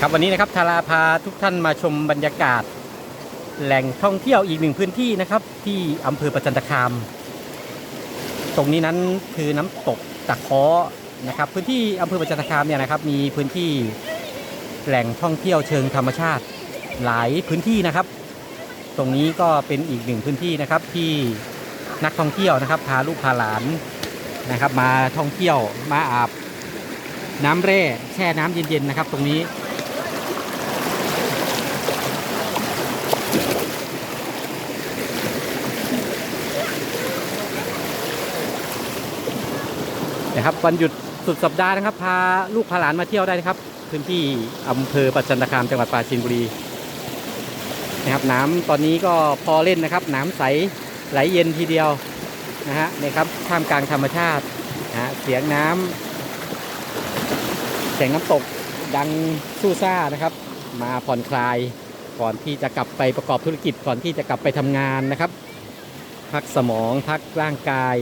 ครับวันนี้นะครับทาราพาทุกท่านมาชมบรรยากาศ แหล่งท่องเที่ยวอีกหนึ่งพื้นที่นะครับ ที่อำเภอประจันตคาม ตรงนี้นั้นคือน้ำตกตะเคาะนะครับ พื้นที่อำเภอประจันตคามเนี่ยนะครับ มีพื้นที่แหล่งท่องเที่ยวเชิงธรรมชาติหลายพื้นที่นะครับ ตรงนี้ก็เป็นอีกหนึ่งพื้นที่นะครับที่นักท่องเที่ยวนะครับ พาลูกพาหลานนะครับ มาท่องเที่ยวมาอาบน้ำแร่แช่น้ำเย็นๆนะครับ ตรงนี้ นะครับวันหยุดสุดสัปดาห์นะครับพาลูกพาหลานมาเที่ยวได้นะครับ พื้นที่อำเภอประจันตคามจังหวัดปราจีนบุรีนะครับน้ำตอนนี้ก็พอเล่นนะครับ น้ำใสไหลเย็นทีเดียวนะฮะนะครับท่ามกลางธรรมชาตินะฮะเสียงน้ำเสียงน้ำตกดังสู้ซ่านะครับ มาผ่อนคลายก่อนที่จะกลับไปประกอบธุรกิจก่อนที่จะกลับไปทำงานนะครับ พักสมองพักร่างกาย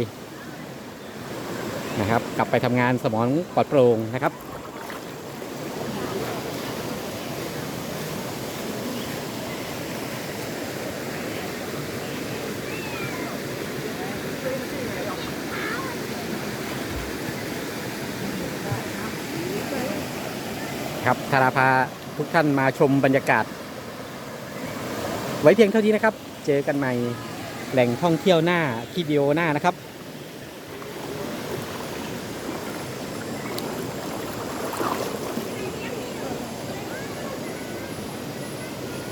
นะครับ กลับไปทำงานสมองปลอดโปร่งนะครับครับธาราพาทุกท่านมาชมบรรยากาศ ไว้เพียงเท่านี้นะครับ เจอกันใหม่แหล่งท่องเที่ยวหน้าที่วิดีโอหน้านะครับ